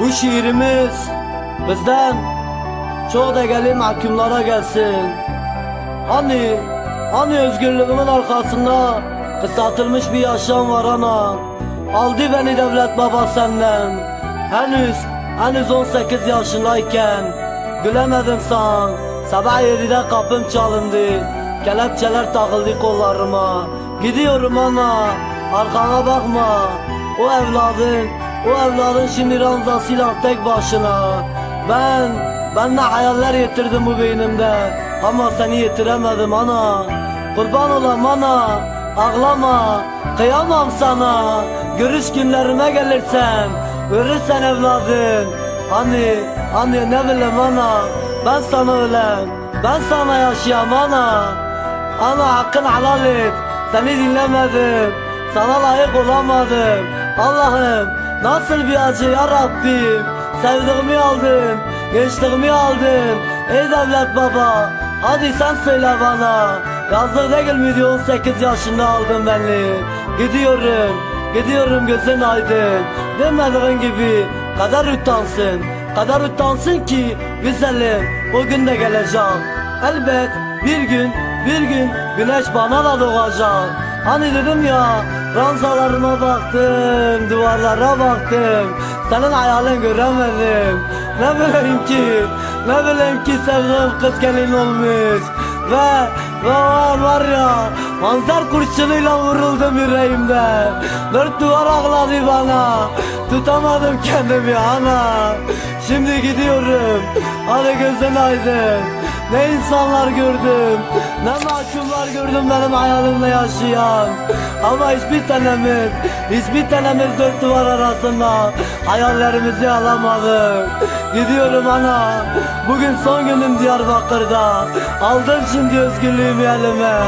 Bu şiirimiz bizden da gelin mahkumlara gelsin. Hani, hani özgürlüğümün arkasında kısaltılmış bir yaşam var ana. Aldı beni devlet baba senden. Henüz, henüz 18 yaşındayken gülemedim sana. Sabah 7'de kapım çalındı. Kelepçeler takıldı kollarıma. Gidiyorum ana, arkana bakma. O evladın, o evladın şimdi ranzasıyla tek başına. Ben, ben ne hayaller getirdim bu beynimde. Ama seni yetiremedim ana. Kurban olam ana. Ağlama. Kıyamam sana. Görüş günlerime gelirsen. Görürsen evladın. Hani, hani ne bileyim ana. Ben sana ölen. Ben sana yaşayam ana. Ana hakkın helal et. Seni dinlemedim. Sana layık olamadım. Allah'ım nasıl bir acı ya Rabbim. Sevdiğimi aldın. Gençliğimi aldın. Ey devlet baba. Hadi sen söyle bana. Yazdık değil miydi 18 yaşında aldın beni. Gidiyorum. Gidiyorum gözün aydın. Demediğin gibi kader utansın. Kader utansın ki güzelim o gün de gelecek. Elbet bir gün bir gün güneş bana da doğacak. Hani dedim ya ranzalarıma baktım, duvarlara baktım. Senin hayalin göremedim. Ne bileyim ki, ne bileyim ki sevdiğim kız gelin olmuş. Ve, ve var var ya, manzar kurşunuyla vuruldum yüreğimde. Dört duvar ağladı bana, tutamadım kendimi ana. Şimdi gidiyorum, hadi gözün aydın. Ne insanlar gördüm, ne mahkumlar gördüm benim hayalimle yaşayan. Ama hiçbir tanemiz, hiçbir tanemiz dört duvar arasında hayallerimizi alamadık. Gidiyorum ana, bugün son günüm Diyarbakır'da. Aldım şimdi özgürlüğümü elime.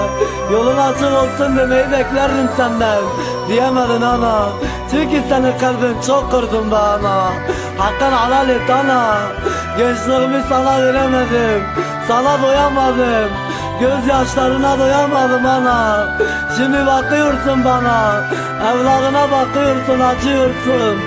Yolun açık olsun demeyi beklerdim senden. Diyemedin ana, çünkü senin kalbin çok kırdın bana. Hakkın helal et ana, gençliğimi sana veremedim. Sana doyamadım. Gözyaşlarına doyamadım ana. Şimdi bakıyorsun bana. Evladına bakıyorsun, acıyorsun.